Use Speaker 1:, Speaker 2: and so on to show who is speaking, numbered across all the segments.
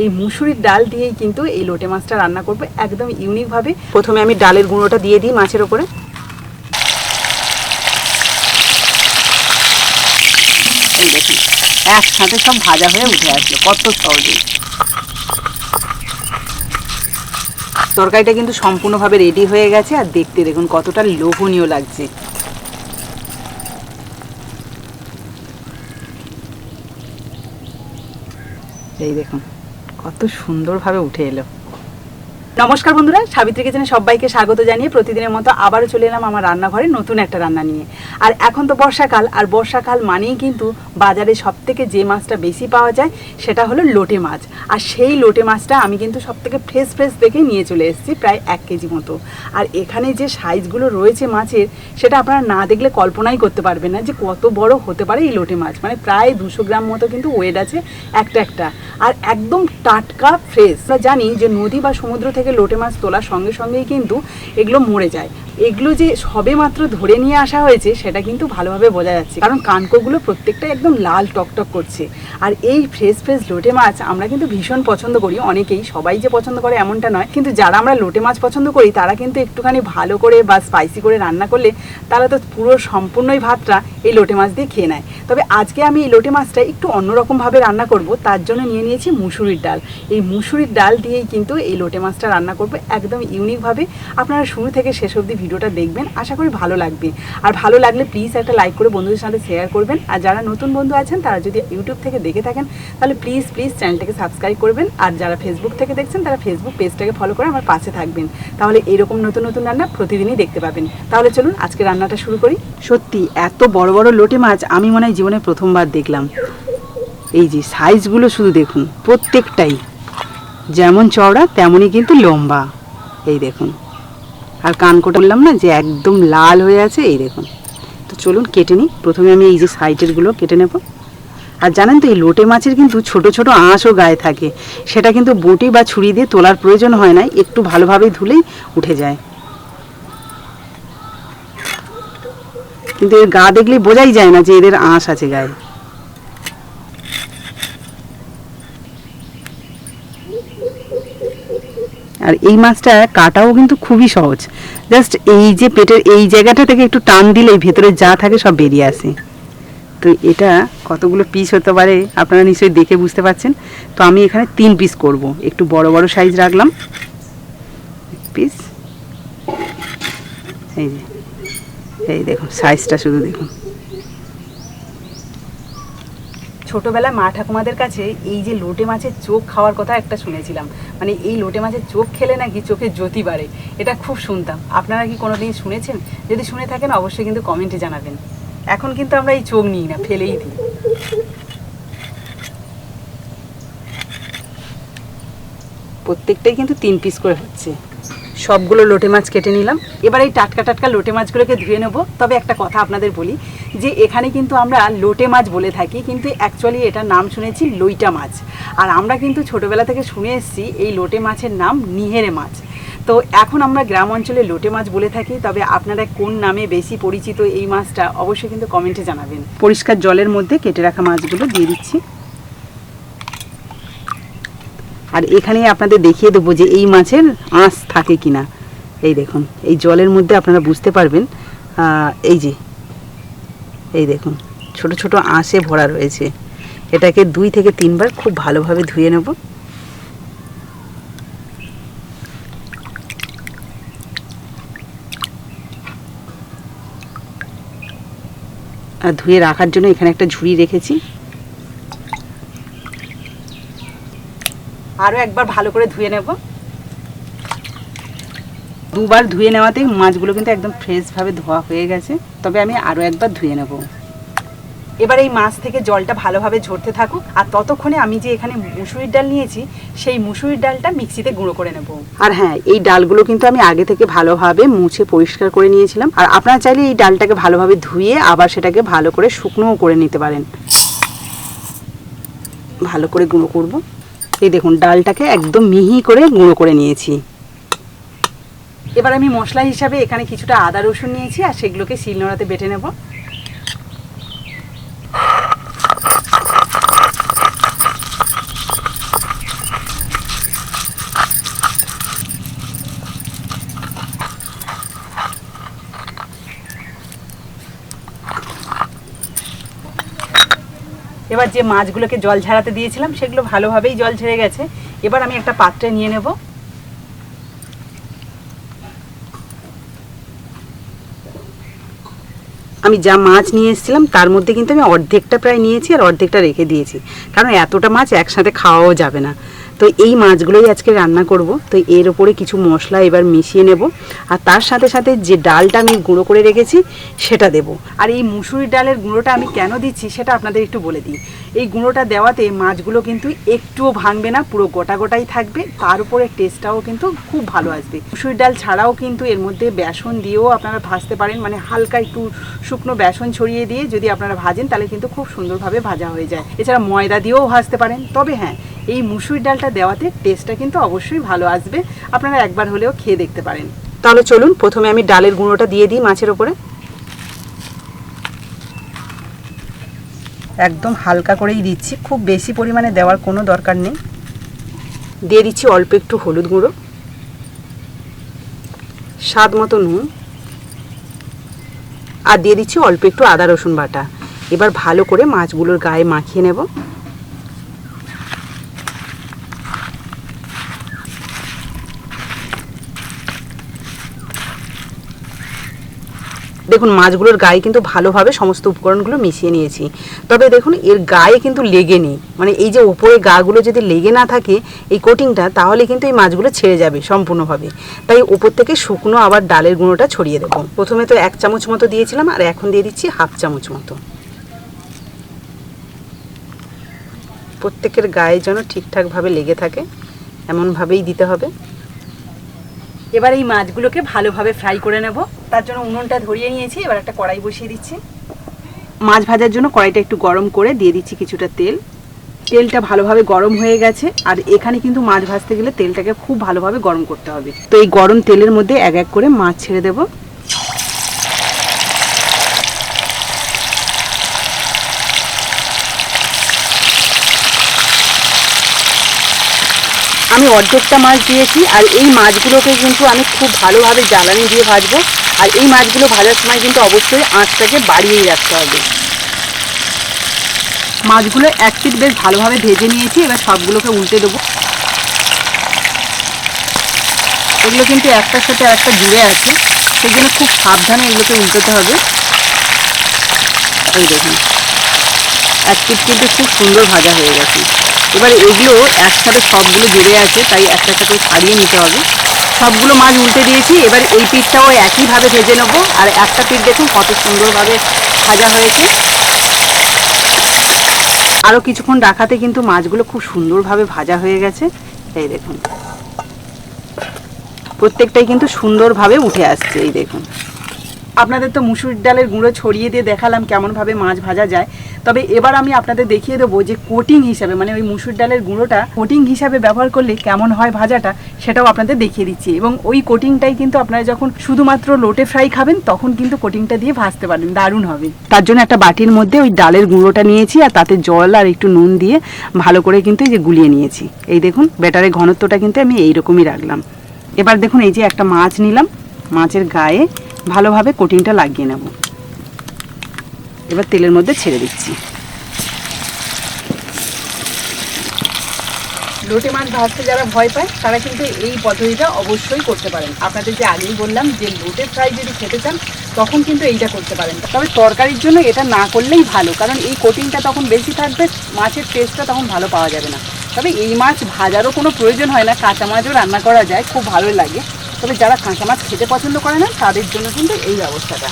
Speaker 1: এই মুসুরির ডাল দিয়েই কিন্তু এই লোটে মাছটা রান্না করব একদম ইউনিকভাবে। প্রথমে আমি ডালের গুঁড়োটা দিয়ে দিই মাছের ওপরে। একসাথে সব ভাজা হয়ে উঠে আসলো, কত সহজে তরকারিটা কিন্তু সম্পূর্ণভাবে রেডি হয়ে গেছে আর দেখতে দেখুন কতটা লোভনীয় লাগছে। এই দেখুন। কত সুন্দরভাবে উঠে এলো। নমস্কার বন্ধুরা, সাবিত্রী কিচেনে সবাইকে স্বাগত জানিয়ে প্রতিদিনের মতো আবারও চলে এলাম আমার রান্নাঘরে নতুন একটা রান্না নিয়ে। আর এখন তো বর্ষাকাল, আর বর্ষাকাল মানেই কিন্তু বাজারে সব থেকে যে মাছটা বেশি পাওয়া যায় সেটা হলো লোটে মাছ। আর সেই লোটে মাছটা আমি কিন্তু সব থেকে ফ্রেশ ফ্রেশ দেখে নিয়ে চলে এসেছি প্রায় এক কেজি মতো। আর এখানে যে সাইজগুলো রয়েছে মাছের, সেটা আপনারা না দেখলে কল্পনাই করতে পারবেন না যে কত বড় হতে পারে এই লোটে মাছ। মানে প্রায় দুশো গ্রাম মতো কিন্তু ওয়েট আছে একটা একটা। আর একদম টাটকা ফ্রেশ আমরা জানি যে নদী বা সমুদ্র থেকে লোটে মাছ তোলার সঙ্গে সঙ্গেই কিন্তু এগুলো মরে যায়। এগুলো যে সবে মাত্র ধরে নিয়ে আসা হয়েছে, সেটা কিন্তু ভালোভাবে বোঝা যাচ্ছে। কারণ কানকোগুলো প্রত্যেকটা একদম লাল টকটক করছে। আর এই ফ্রেশ ফ্রেশ লোটে মাছ আমরা কিন্তু ভীষণ পছন্দ করি। অনেকেই সবাই যে পছন্দ করে এমনটা নয়। কিন্তু যারা আমরা লোটে মাছ পছন্দ করি, তারা কিন্তু একটুখানি ভালো করে বা স্পাইসি করে রান্না করলে তারা তো পুরো সম্পূর্ণই ভাতটা এই লোটে মাছ দিয়ে খেয়ে নেয়। তবে আজকে আমি এই লোটে মাছটা একটু অন্যরকমভাবে রান্না করব। তার জন্য নিয়ে নিয়েছি মুসুরির ডাল। এই মুসুরির ডাল দিয়েই কিন্তু এই লোটে মাছটা রান্না করব একদম ইউনিকভাবে আপনারা শুরু থেকে শেষ অবধি ভিডিওটা দেখবেন, আশা করি ভালো লাগবে। আর ভালো লাগলে প্লিজ একটা লাইক করে বন্ধুদের সাথে শেয়ার করবেন। আর যারা নতুন বন্ধু আছেন, তারা যদি ইউটিউব থেকে দেখে থাকেন, তাহলে প্লিজ প্লিজ চ্যানেলটাকে সাবস্ক্রাইব করবেন। আর যারা ফেসবুক থেকে দেখছেন, তারা ফেসবুক পেজটাকে ফলো করে আমার পাশে থাকবেন। তাহলে এরকম নতুন নতুন রান্না প্রতিদিনই দেখতে পাবেন। তাহলে চলুন আজকে রান্নাটা শুরু করি। সত্যি, এত বড় বড় লোটে মাছ আমি মনে হয় জীবনে প্রথমবার দেখলাম। এই যে সাইজগুলো শুধু দেখুন, প্রত্যেকটাই। যেমন চওড়া, তেমনই কিন্তু লম্বা। এই দেখুন। আর কানকোটা বললাম না যে একদম লাল হয়ে আছে, এই দেখুন। তো চলুন কেটে নিই। প্রথমে আমি এই যে সাইডেরগুলো কেটে নেব। আর জানেন তো এই লোটে মাছের কিন্তু ছোট ছোট আঁশও গায়ে থাকে। সেটা কিন্তু বটি বা ছুরি দিয়ে তোলার প্রয়োজন হয় না, একটু ভালোভাবে ধুলেই উঠে যায়। কিন্তু এর গা দেখলে বোঝাই যায় না যে এদের আঁশ আছে গায়ে। আর এই মাছটা কাটাও কিন্তু খুবই সহজ। জাস্ট এই যে পেটের এই জায়গাটা থেকে একটু টান দিলেই ভেতরে যা থাকে সব বেরিয়ে আসে। তো এটা কতগুলো পিস হতে পারে আপনারা নিশ্চয়ই দেখে বুঝতে পারছেন। তো আমি এখানে তিন পিস করব। একটু বড় বড় সাইজ রাখলাম। পিস এই যে, এই দেখুন সাইজটা শুধু দেখুন। ছোটবেলায় মা ঠাকুমাদের কাছে এই যে লোটে মাছের চোখ খাওয়ার কথা একটা শুনেছিলাম। মানে এই লোটে মাছের চোখ খেলে নাকি চোখে জ্যোতি বাড়ে? এটা খুব শুনতাম। আপনারা কি কোনোদিন শুনেছেন? যদি শুনে থাকেন, অবশ্যই কিন্তু কমেন্টে জানাবেন। এখন কিন্তু আমরা এই চোখ নিই না, ফেলেই দিই। প্রত্যেকটাই কিন্তু তিন পিস করে হচ্ছে। সবগুলো লোটে মাছ কেটে নিলাম। এবার এই টাটকা টাটকা লোটে মাছগুলোকে ধুয়ে নেব। তবে একটা কথা আপনাদের বলি, যে এখানে কিন্তু আমরা লোটে মাছ বলে থাকি, কিন্তু অ্যাকচুয়ালি এটার নাম শুনেছি লইটা মাছ। আর আমরা কিন্তু ছোটোবেলা থেকে শুনে এসেছি এই লোটে মাছের নাম নিহেরে মাছ। তো এখন আমরা গ্রাম অঞ্চলে লোটে মাছ বলে থাকি, তবে আপনারা কোন নামে বেশি পরিচিত এই মাছটা অবশ্যই কিন্তু কমেন্টে জানাবেন। পরিষ্কার জলের মধ্যে কেটে রাখা মাছগুলো দিয়ে দিচ্ছি। আর এখানেই আপনাদের দেখিয়ে দেবো যে এই মাছের আঁশ থাকে কিনা। এই দেখুন, এই জলের মধ্যে আপনারা বুঝতে পারবেন এই যে, এই দেখুন, ছোট ছোট আঁশে ভরা রয়েছে। এটাকে দুই থেকে তিনবার খুব ভালোভাবে ধুয়ে নেব। আর ধুয়ে রাখার জন্য এখানে একটা ঝুড়ি রেখেছি। আরও একবার ভালো করে ধুয়ে নেব। দুবার ধুয়ে নেওয়াতে মাছগুলো কিন্তু একদম ফ্রেশভাবে ধোয়া হয়ে গেছে, তবে আমি আরও একবার ধুয়ে নেব। এবার এই মাছ থেকে জলটা ভালোভাবে ঝরতে থাকুক, আর ততক্ষণে আমি যে এখানে মুসুরির ডাল নিয়েছি, সেই মুসুরির ডালটা মিক্সিতে গুঁড়ো করে নেব। আর হ্যাঁ এই ডালগুলো কিন্তু আমি আগে থেকে ভালোভাবে মুছে পরিষ্কার করে নিয়েছিলাম, আর আপনারা চাইলে এই ডালটাকে ভালোভাবে ধুয়ে আবার সেটাকে ভালো করে শুকনোও করে নিতে পারেন। ভালো করে গুঁড়ো করব। এই দেখুন, ডালটাকে একদম মিহি করে গুঁড়ো করে নিয়েছি। এবার আমি মশলা হিসাবে এখানে কিছুটা আদা রসুন নিয়েছি আর সেগুলোকে শিলনোড়াতে বেটে নেব। এবার যে মাছগুলোকে জল ঝাড়াতে দিয়েছিলাম, সেগুলো ভালোভাবেই জল ঝেড়ে গেছে। এবার আমি একটা পাত্রে নিয়ে নেব। আমি যা মাছ নিয়ে এসেছিলাম, তার মধ্যে কিন্তু আমি অর্ধেকটা প্রায় নিয়েছি আর অর্ধেকটা রেখে দিয়েছি। কারণ এতটা মাছ একসাথে খাওয়াও যাবে না। তো এই মাছগুলোই আজকে রান্না করব। তো এর ওপরে কিছু মশলা এবার মিশিয়ে নেব। আর তার সাথে সাথে যে ডালটা আমি গুঁড়ো করে রেখেছি, সেটা দেব। আর এই মুসুরির ডালের গুঁড়োটা আমি কেন দিচ্ছি, সেটা আপনাদের একটু বলে দিই। এই গুঁড়োটা দেওয়াতে মাছগুলো কিন্তু একটুও ভাঙবে না, পুরো গোটা গোটাই থাকবে। তার উপরে টেস্টটাও কিন্তু খুব ভালো আসবে। মুসুরির ডাল ছাড়াও কিন্তু এর মধ্যে বেসন দিয়েও আপনারা ভাজতে পারেন। মানে হালকা একটু শুকনো বেসন ছড়িয়ে দিয়ে যদি আপনারা ভাজেন, তাহলে কিন্তু খুব সুন্দরভাবে ভাজা হয়ে যায়। এছাড়া ময়দা দিয়েও ভাজতে পারেন। তবে হ্যাঁ এই মুসুর ডালটা দেওয়াতে টেস্টটা কিন্তু অবশ্যই ভালো আসবে। আপনারা একবার হলেও খেয়ে দেখতে পারেন। তাহলে চলুন, প্রথমে আমি ডালের গুঁড়োটা দিয়ে দিই মাছের ওপরে। একদম হালকা করেই দিচ্ছি। খুব বেশি পরিমাণে দেওয়ার কোনো দরকার নেই। দিয়ে দিচ্ছি অল্প একটু হলুদ গুঁড়ো। স্বাদ মতো নুন। আর দিয়ে দিচ্ছি অল্প একটু আদা রসুন বাটা। এবার ভালো করে মাছগুলোর গায়ে মাখিয়ে নেব। দেখুন, মাছগুলোর গায়ে কিন্তু ভালোভাবে সমস্ত উপকরণগুলো মিশিয়ে নিয়েছি। তবে দেখুন, এর গায়ে কিন্তু লেগে নেই। মানে এই যে উপরে গাগুলো যদি লেগে না থাকে এই কোটিংটা তাহলে কিন্তু এই মাছগুলো ছেড়ে যাবে সম্পূর্ণভাবে। তাই উপর থেকে শুকনো আবার ডালের গুঁড়োটা ছড়িয়ে দেবো। প্রথমে তো এক চামচ মতো দিয়েছিলাম, আর এখন দিয়ে দিচ্ছি হাফ চামচ মতো। প্রত্যেকের গায়ে যেন ঠিকঠাকভাবে লেগে থাকে, এমনভাবেই দিতে হবে। এবার এই মাছগুলোকে ভালোভাবে ফ্রাই করে নেব। তার জন্য উনুনটা ধরিয়ে নিয়েছি, এবার একটা কড়াই বসিয়ে দিচ্ছি। মাছ ভাজার জন্য কড়াইটা একটু গরম করে দিয়ে দিচ্ছি কিছুটা তেল। তেলটা ভালোভাবে গরম হয়ে গেছে, আর এখানে কিন্তু মাছ ভাজতে গেলে তেলটাকে খুব ভালোভাবে গরম করতে হবে। তো এই গরম তেলের মধ্যে এক এক করে মাছ ছেড়ে দেব। আমি অর্ধেকটা মাছ দিয়েছি, আর এই মাছগুলোকে কিন্তু আমি খুব ভালোভাবে জ্বালানি দিয়ে ভাজবো। আর এই মাছগুলো ভাজার সময় কিন্তু অবশ্যই আঁচটাকে বাড়িয়েই রাখতে হবে। মাছগুলো এক পিট বেশ ভালোভাবে ভেজে নিয়েছি, এবার সবগুলোকে উল্টে দেবো। এগুলো কিন্তু একটার সাথে একটা জুড়ে আছে সেই জন্য খুব সাবধানে এগুলোকে উল্টোতে হবে। এই দেখুন, এক পিট কিন্তু খুব সুন্দর ভাজা হয়ে গেছে। এবার এগুলো একসাথে সবগুলো জুড়ে আছে, তাই একটা করে ছাড়িয়ে নিতে হবে। সবগুলো মাছ উল্টে দিয়েছি। এবার এই পিঠটাও একইভাবে ভেজে নেব। আর একটা পিঠ দেখুন কত সুন্দরভাবে ভাজা হয়েছে। আরও কিছুক্ষণ রাখাতে কিন্তু মাছগুলো খুব সুন্দরভাবে ভাজা হয়ে গেছে। এই দেখুন। প্রত্যেকটাই কিন্তু সুন্দরভাবে উঠে আসছে, এই দেখুন। আপনাদের তো মুসুর ডালের গুঁড়ো ছড়িয়ে দিয়ে দেখালাম কেমনভাবে মাছ ভাজা যায়। তবে এবার আমি আপনাদের দেখিয়ে দেবো যে কোটিং হিসাবে মানে ওই মুসুর ডালের গুঁড়োটা কোটিং হিসাবে ব্যবহার করলে কেমন হয় ভাজাটা, সেটাও আপনাদের দেখিয়ে দিচ্ছি। এবং ওই কোটিংটাই কিন্তু আপনারা যখন শুধুমাত্র লোটে ফ্রাই খাবেন, তখন কিন্তু কোটিংটা দিয়ে ভাজতে পারেন দারুণ হবে। তার জন্য একটা বাটির মধ্যে ওই ডালের গুঁড়োটা নিয়েছি আর তাতে জল আর একটু নুন দিয়ে ভালো করে কিন্তু এই যে গুলিয়ে নিয়েছি। এই দেখুন, ব্যাটারের ঘনত্বটা কিন্তু আমি এইরকমই রাখলাম। এবার দেখুন, এই যে একটা মাছ নিলাম, মাছের গায়ে ভালোভাবে কোটিংটা লাগিয়ে নেব। এবার তেলের মধ্যে ছেড়ে দিচ্ছি। লোটে মাছ ভাজতে যারা ভয় পায়, তারা কিন্তু এই পদ্ধতিটা অবশ্যই করতে পারেন। আপনাদের যে আগেই বললাম যে লোটে ফ্রাই যদি খেতে চান, তখন কিন্তু এইটা করতে পারেন। তবে তরকারির জন্য এটা না করলেই ভালো, কারণ এই কোটিংটা তখন বেশি থাকবে, মাছের টেস্টটা তখন ভালো পাওয়া যাবে না। তবে এই মাছ ভাজারও কোনো প্রয়োজন হয় না, কাঁচা মাছও রান্না করা যায়, খুব ভালো লাগে। তবে যারা কাঁচা মাছ খেতে পছন্দ করে না, তাদের জন্য কিন্তু এই ব্যবস্থাটা।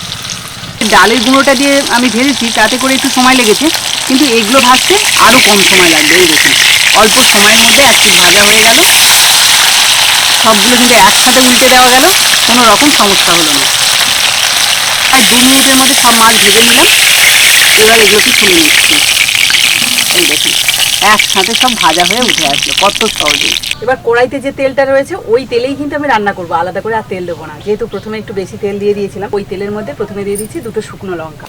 Speaker 1: ডালের গুঁড়োটা দিয়ে আমি ভেজেছি, তাতে করে একটু সময় লেগেছে, কিন্তু এগুলো ভাজতে আরও কম সময় লাগবে এই দেখুন অল্প সময়ের মধ্যে পিস ভাজা হয়ে গেল। সবগুলো কিন্তু একসাথে উল্টে দেওয়া গেল, কোনো রকম সমস্যা হলো না। আর দু মিনিটের মধ্যে সব মাছ ভেজে নিলাম। এবার এগুলোকে তুলে নিচ্ছি। এই দেখুন। একসাথে সব ভাজা হয়ে উঠে আসলো কত সহজে। এবার কড়াইতে যে তেলটা রয়েছে ওই তেলেই কিন্তু আমি রান্না করব। আলাদা করে আর তেল দেবো না। যেহেতু প্রথমে একটু বেশি তেল দিয়ে দিয়েছিলাম ওই তেলের মধ্যে প্রথমে দিয়ে দিচ্ছি দুটো শুকনো লঙ্কা।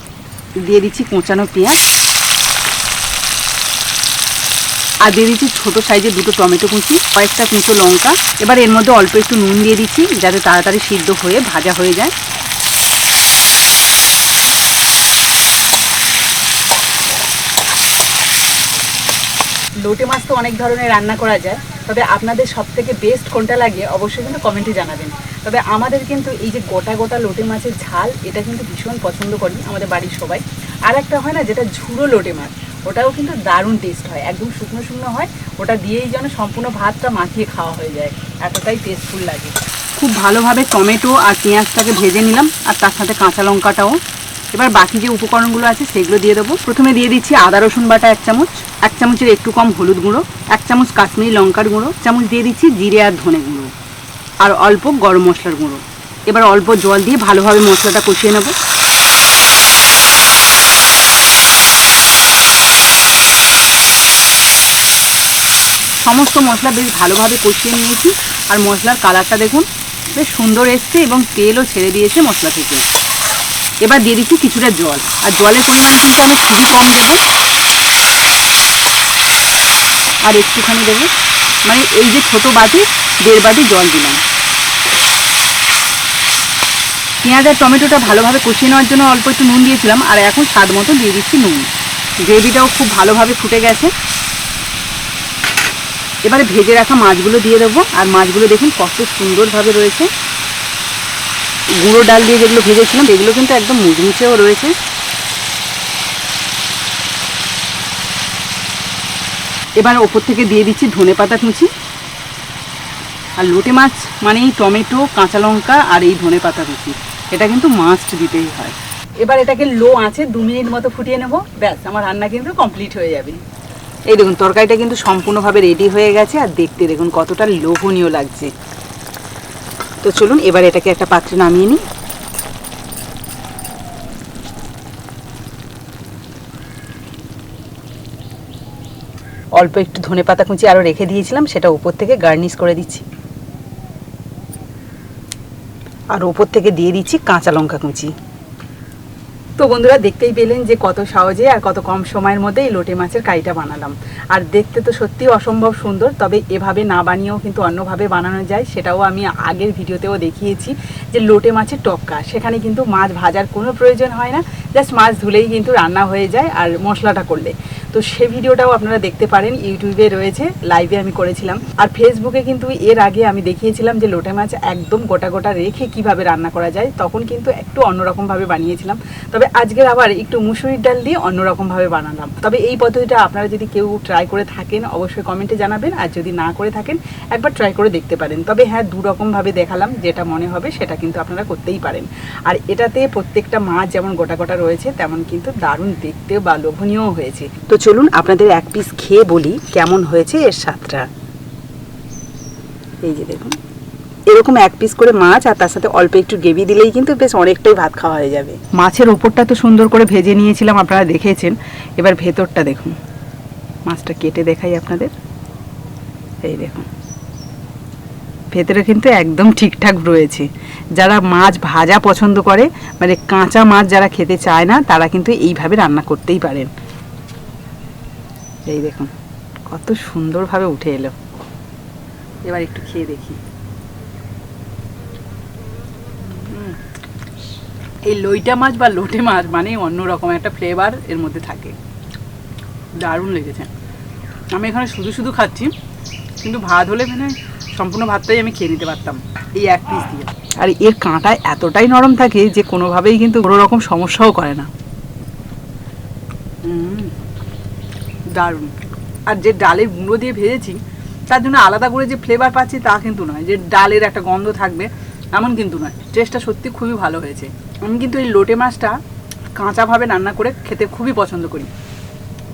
Speaker 1: দিয়ে দিচ্ছি কোঁচানো পেঁয়াজ। আর দিয়ে দিচ্ছি ছোটো সাইজের দুটো টমেটো কুচি কয়েকটা কুঁচো লঙ্কা। এবার এর মধ্যে অল্প একটু নুন দিয়ে দিচ্ছি যাতে তাড়াতাড়ি সিদ্ধ হয়ে ভাজা হয়ে যায়। লোটে মাছ তো অনেক ধরনের রান্না করা যায়, তবে আপনাদের সব থেকে বেস্ট কোনটা লাগে অবশ্যই কিন্তু কমেন্টে জানাবেন। তবে আমাদের কিন্তু এই যে গোটা গোটা লোটে মাছের ঝাল, এটা কিন্তু ভীষণ পছন্দ করি আমাদের বাড়ির সবাই। আর একটা হয় না যেটা ঝুড়ো লোটে মাছ, ওটাও কিন্তু দারুণ টেস্ট হয়, একদম শুকনো শুকনো হয়, ওটা দিয়েই যেন সম্পূর্ণ ভাতটা মাখিয়ে খাওয়া হয়ে যায়, এতটাই টেস্টফুল লাগে। খুব ভালোভাবে টমেটো আর পেঁয়াজটাকে ভেজে নিলাম, আর তার সাথে কাঁচা লঙ্কাটাও। এবার বাকি যে উপকরণগুলো আছে সেগুলো দিয়ে দেবো। প্রথমে দিয়ে দিচ্ছি আদা, রসুন বাটা এক চামচ, এক চামচের একটু কম হলুদ গুঁড়ো, এক চামচ কাশ্মীরি লঙ্কার গুঁড়ো চামচ দিয়ে দিচ্ছি জিরে আর ধনে গুঁড়ো, আর অল্প গরম মশলার গুঁড়ো। এবার অল্প জল দিয়ে ভালোভাবে মশলাটা কষিয়ে নেব। সমস্ত মশলা বেশ ভালোভাবে কষিয়ে নিয়েছি, আর মশলার কালারটা দেখুন, বেশ সুন্দর এসছে এবং তেলও ছেড়ে দিয়েছে মশলা থেকে। এবার দিয়ে দিচ্ছি কিছুটা জল। আর জলের পরিমাণ কিন্তু আমি খুবই কম দেবো। আর একটুখানি দেবো। মানে এই যে ছোট বাটি, দেড় বাটি জল দিলাম। পেঁয়াজ আর টমেটোটা ভালোভাবে কষিয়ে নেওয়ার জন্য অল্প একটু নুন দিয়েছিলাম, আর এখন স্বাদ মতো দিয়ে দিচ্ছি নুন। গ্রেভিটাও খুব ভালোভাবে ফুটে গেছে। এবারে ভেজে রাখা মাছগুলো দিয়ে দেবো। আর মাছগুলো দেখুন কত সুন্দরভাবে রয়েছে। গুঁড়ো ডাল দিয়ে যেগুলো ভেজেছিলাম, এগুলো কিন্তু একদম মুচমুচেও রয়েছে। এবার ওপর থেকে দিয়ে দিচ্ছি ধনে পাতা কুচি। আর লোটে মাছ মানেই টমেটো, কাঁচা লঙ্কা আর এই ধনে পাতা কুচি। এটা কিন্তু মাস্ট দিতেই হয়। এবার এটাকে লো আছে দু মিনিট মতো ফুটিয়ে নেব। ব্যাস, আমার রান্না কিন্তু কমপ্লিট হয়ে যাবে। এই দেখুন, তরকারিটা কিন্তু সম্পূর্ণভাবে রেডি হয়ে গেছে। আর দেখতে দেখুন কতটা লোভনীয় লাগছে। তো চলুন, এবার এটাকে একটা পাত্রে নামিয়ে নিই। অল্প একটু ধনে পাতা কুচি আরও রেখে দিয়েছিলাম, সেটা উপর থেকে গার্নিশ করে দিচ্ছি। আর উপর থেকে দিয়ে দিচ্ছি কাঁচা লঙ্কা কুচি। তো বন্ধুরা দেখতেই পেলেন যে কত সহজে আর কত কম সময়ের মধ্যে এই লোটে মাছের কাইটা বানালাম। আর দেখতে তো সত্যি অসম্ভব সুন্দর, তবে এভাবে না বানিয়েও কিন্তু অন্যভাবে বানানো যায়, সেটাও আমি আগের ভিডিওতেও দেখিয়েছি যে লোটে মাছের টক্কা, সেখানে কিন্তু মাছ ভাজার কোনো প্রয়োজন হয় না, জাস্ট মাছ ধুলেই কিন্তু রান্না হয়ে যায় আর মশলাটা করলে। তো সে ভিডিওটাও আপনারা দেখতে পারেন, ইউটিউবে রয়েছে, লাইভে আমি করেছিলাম। আর ফেসবুকে কিন্তু এর আগে আমি দেখিয়েছিলাম যে লোটে মাছ একদম গোটা গোটা রেখে কীভাবে রান্না করা যায়, তখন কিন্তু একটু অন্যরকমভাবে বানিয়েছিলাম। তবে আজকের আবার একটু মুসুরির ডাল দিয়ে অন্যরকমভাবে বানালাম। তবে এই পদ্ধতিটা আপনারা যদি কেউ ট্রাই করে থাকেন, অবশ্যই কমেন্টে জানাবেন, আর যদি না করে থাকেন, একবার ট্রাই করে দেখতে পারেন। তবে হ্যাঁ দু রকমভাবে দেখালাম যেটা মনে হবে সেটা কিন্তু আপনারা করতেই পারেন। আর এটাতে প্রত্যেকটা মাছ যেমন গোটা গোটা রয়েছে, তেমন কিন্তু দারুণ দেখতে বা লোভনীয় হয়েছে। তো চলুন আপনাদের এক পিস খেয়ে বলি কেমন হয়েছে এর স্বাদটা। এই যে দেখুন। এরকম এক পিস করে মাছ আর তার সাথে অল্প একটু গ্রেভি দিলেই কিন্তু বেশ অনেকটাই ভাত খাওয়া হয়ে যাবে। মাছের ওপরটা তো সুন্দর করে ভেজে নিয়েছিলাম, আপনারা দেখেছেন। এবার ভেতরটা দেখুন। মাছটা কেটে দেখাই আপনাদের। এই দেখুন। ভেতরে কিন্তু একদম ঠিকঠাক রয়েছে। যারা মাছ ভাজা পছন্দ করে মানে কাঁচা মাছ যারা খেতে চায় না, তারা কিন্তু এইভাবে রান্না করতেই পারেন। এই দেখুন, কত সুন্দরভাবে উঠে এলো। এবার একটু খেয়ে দেখি। এই লইটা মাছ বা লোটে মাছ মানে অন্যরকম একটা ফ্লেভার এর মধ্যে থাকে। দারুণ লেগেছে। আমি এখানে শুধু শুধু খাচ্ছি, কিন্তু ভাত হলে মানে সম্পূর্ণ ভাতটাই আমি খেয়ে নিতে পারতাম এই এক পিস দিয়ে। আর এর কাঁটা এতটাই নরম থাকে যে কোনোভাবেই কিন্তু কোনো রকম সমস্যাও করে না। দারুণ। আর যে ডালের গুঁড়ো দিয়ে ভেজেছি, তার জন্য আলাদা করে যে ফ্লেভার পাচ্ছি তা কিন্তু নয়। যে ডালের একটা গন্ধ থাকবে, এমন কিন্তু নয়। টেস্টটা সত্যি খুবই ভালো হয়েছে। আমি কিন্তু এই লোটে মাছটা কাঁচাভাবে রান্না করে খেতে খুবই পছন্দ করি।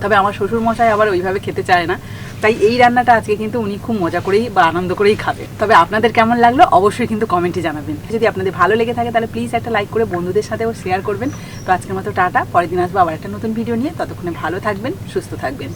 Speaker 1: তবে আমার শ্বশুর মশাই আবার ওইভাবে খেতে চায় না। তাই এই রান্নাটা আজকে কিন্তু উনি খুব মজা করেই বা আনন্দ করেই খাবে। তবে আপনাদের কেমন লাগল অবশ্যই কিন্তু কমেন্টে জানাবেন। যদি আপনাদের ভালো লেগে থাকে তাহলে প্লিজ একটা লাইক করে বন্ধুদের সাথেও শেয়ার করবেন। তো আজকের মতো টাটা, পরের দিন আসব আবার একটা নতুন ভিডিও নিয়ে। ততক্ষণে ভালো থাকবেন, সুস্থ থাকবেন।